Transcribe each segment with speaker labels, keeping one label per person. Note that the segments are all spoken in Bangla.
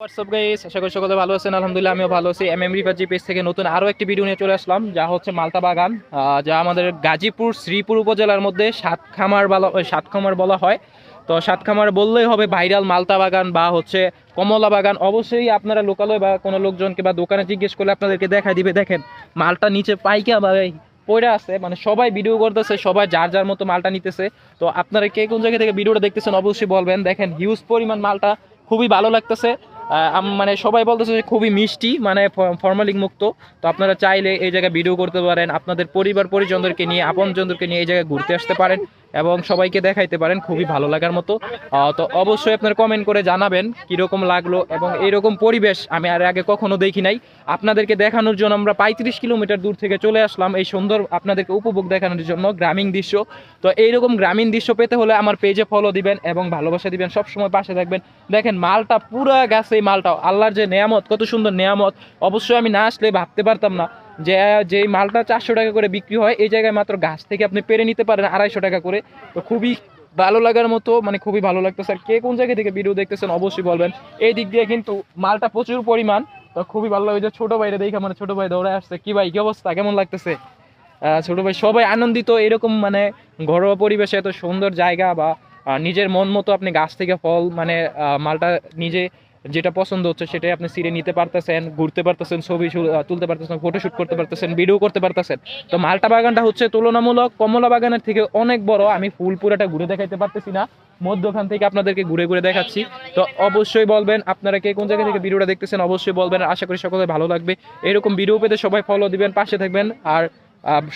Speaker 1: হোয়াটসঅ্যাপ গাইস আশা করি সকলে ভালো আছেন। আলহামদুলিল্লাহ, আমিও ভালো আছি। এম এম রিভার্জি পেজ থেকে নতুন আরও একটি ভিডিও নিয়ে চলে আসলাম, যা হচ্ছে মালতা বাগান যা আমাদের গাজীপুর, শ্রীপুর উপজেলার মধ্যে সাতখামার বলা সাতখামার বলা হয়। তো সাতখামার বললেই হবে ভাইরাল মালতা বাগান বা হচ্ছে কমলা বাগান। অবশ্যই আপনারা লোকালয় বা কোনো লোকজনকে বা দোকানে জিজ্ঞেস করলে আপনাদেরকে দেখা দিবে। দেখেন, মালটা নিচে পাইকা বা পড়ে আছে মানে সবাই ভিডিও করতেছে, সবাই যার যার মতো মালটা নিতেছে। তো আপনারা কে কোন জায়গা থেকে ভিডিওটা দেখতেছেন অবশ্যই বলবেন। দেখেন হিউজ পরিমাণ মালটা, খুবই ভালো লাগতেছে। মানে সবাই বলতেছে যে খুবই মিষ্টি মানে ফর্মালিক মুক্ত তো আপনারা চাইলে এই জায়গায় ভিডিও করতে পারেন, আপনাদের পরিবার পরিজনদেরকে নিয়ে, আপনজনদেরকে নিয়ে এই জায়গায় ঘুরতে আসতে পারেন। এবং সবাইকে দেখাইতে পারেন, খুবই ভালো লাগার মতো। তো অবশ্যই আপনারা কমেন্ট করে জানাবেন কীরকম লাগল এবং এইরকম পরিবেশ আমি আর আগে কখনো দেখি নাই। আপনাদেরকে দেখানোর জন্য আমরা পঁয়ত্রিশ কিলোমিটার দূর থেকে চলে আসলাম এই সুন্দর আপনাদেরকে উপভোগ দেখানোর জন্য গ্রামীণ দৃশ্য। তো এইরকম গ্রামীণ দৃশ্য পেতে হলে আমার পেজে ফলো দিবেন এবং ভালোবাসা দিবেন, সবসময় পাশে থাকবেন। দেখেন মালটা পুরা গাছে এই মালটা আল্লাহর যে নেয়ামত, কত সুন্দর নেয়ামত। অবশ্যই আমি না আসলে ভাবতে পারতাম না। যে যে মালটা চারশো টাকা করে বিক্রি হয়, এই জায়গায় মাত্র গাছ থেকে আপনি পেরে নিতে পারেন আড়াইশো টাকা করে। তো খুবই ভালো লাগার মতো মানে খুবই ভালো লাগতো। স্যার, কে কোন জায়গা থেকে ভিডিও দেখতেছেন অবশ্যই বলবেন। এই দিক দিয়ে কিন্তু মালটা প্রচুর পরিমাণ, তো খুবই ভালো লাগে যে ছোট ভাইরে দেখে মানে ছোট ভাই দৌড়ে আসছে। কি ভাই, কি অবস্থা? কেমন লাগতেছে? ছোট ভাই সবাই আনন্দিত, এরকম মানে ঘরোয়া পরিবেশে এত সুন্দর জায়গা বা নিজের মন মতো আপনি গাছ থেকে ফল মানে মালটা নিজে যেটা পছন্দ হচ্ছে সেটাই আপনি সিরে নিতে পারতেছেন, ঘুরতে পারতেছেন, ছবি তুলতে পারতেছেন ফটোশুট করতে পারতেছেন ভিডিও করতে পারতেছেন। তো মালটা বাগানটা হচ্ছে তুলনামূলক কমলা বাগানের থেকে অনেক বড়। আমি ফুল পুরাটা ঘুরে দেখাইতে পারতেছি না। মধ্যখান থেকে আপনাদেরকে ঘুরে ঘুরে দেখাচ্ছি। তো অবশ্যই বলবেন আপনারা কে কোন জায়গা থেকে ভিডিওটা দেখতেছেন, অবশ্যই বলবেন। আশা করি সকলে ভালো লাগবে। এরকম ভিডিও পেতে সবাই ফলো দিবেন, পাশে থাকবেন। আর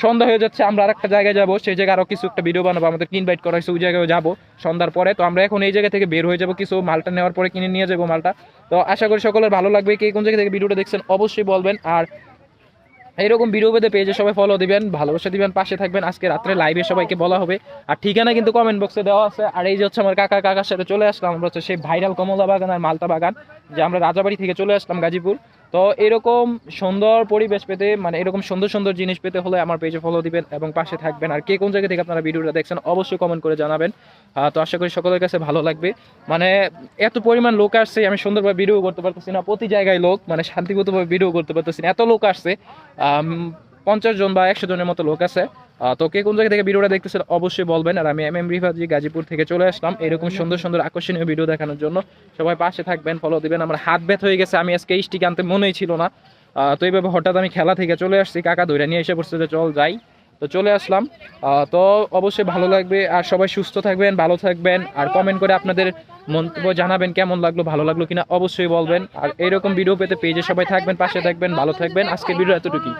Speaker 1: সন্ধ্যা হয়ে যাচ্ছে, আমরা আরেকটা জায়গায় যাব, সেই জায়গায় আরও কিছু একটা ভিডিও বানাবো আমাদের ইনভাইট করা হয়েছে, ওই জায়গায় যাব, সন্ধ্যার পরে। তো আমরা এখন এই জায়গা থেকে বের হয়ে যাব, কিছু মালটা নেওয়ার পরে কিনে নিয়ে যাব মালটা। তো আশা করি সকলের ভালো লাগবে, কে কোন জায়গা থেকে ভিডিওটা দেখছেন অবশ্যই বলবেন। আর এইরকম ভিডিও পেতে পেজে সবাই ফলো দিবেন, ভালোবাসা দিবেন, পাশে থাকবেন। আজকে রাত্রে লাইভে সবাইকে বলা হবে। আর ঠিকানা কিন্তু কমেন্ট বক্সে দেওয়া আছে। আর এই যে হচ্ছে আমার কাকা, কাকার সাথে চলে আসলাম, আমরা হচ্ছে সেই ভাইরাল কমলা বাগান আর মালতা বাগান, যে আমরা রাজাবাড়ি থেকে চলে আসলাম গাজীপুর। তো এরকম সুন্দর পরিবেশ পেতে মানে এরকম সুন্দর সুন্দর জিনিস পেতে হলে আমার পেজে ফলো দিবেন এবং পাশে থাকবেন। আর কে কোন জায়গা থেকে আপনারা ভিডিওটা দেখছেন, অবশ্যই কমেন্ট করে জানাবেন। তো আশা করি সকলের কাছে ভালো লাগবে। মানে এত পরিমাণ লোক আসছে, আমি সুন্দরভাবে ভিডিও করতে পারতেছি না, প্রতি জায়গায় লোক মানে শান্তিগতভাবে ভিডিও করতে পারতেছি না। এত লোক আসছে পঞ্চাশ জন বা একশো জনের মতো লোক আছে। তো কে কোন জায়গা থেকে ভিডিওটা দেখতেছেন অবশ্যই বলবেন। আর আমি এম এম রিভাজি গাজীপুর থেকে চলে আসলাম এরকম সুন্দর সুন্দর আকর্ষণীয় ভিডিও দেখানোর জন্য। সবাই পাশে থাকবেন ফলো দিবেন। আমার হাত ব্যথ হয়ে গেছে, আমি আজকে এই স্টিক আনতে মনেই ছিল না। তো এইভাবে হঠাৎ আমি খেলা থেকে চলে আসছি, কাকা ধরে নিয়ে এসে পড়ছে যে চল যাই। তো চলে আসলাম। তো অবশ্যই ভালো লাগবে, আর সবাই সুস্থ থাকবেন, ভালো থাকবেন। আর কমেন্ট করে আপনাদের মন্তব্য জানাবেন, কেমন লাগল, ভালো লাগল কিনা অবশ্যই বলবেন। আর এরকম ভিডিও পেতে পেজে সবাই থাকবেন, পাশে থাকবেন, ভালো থাকবেন। আজকের ভিডিও এতটুকুই।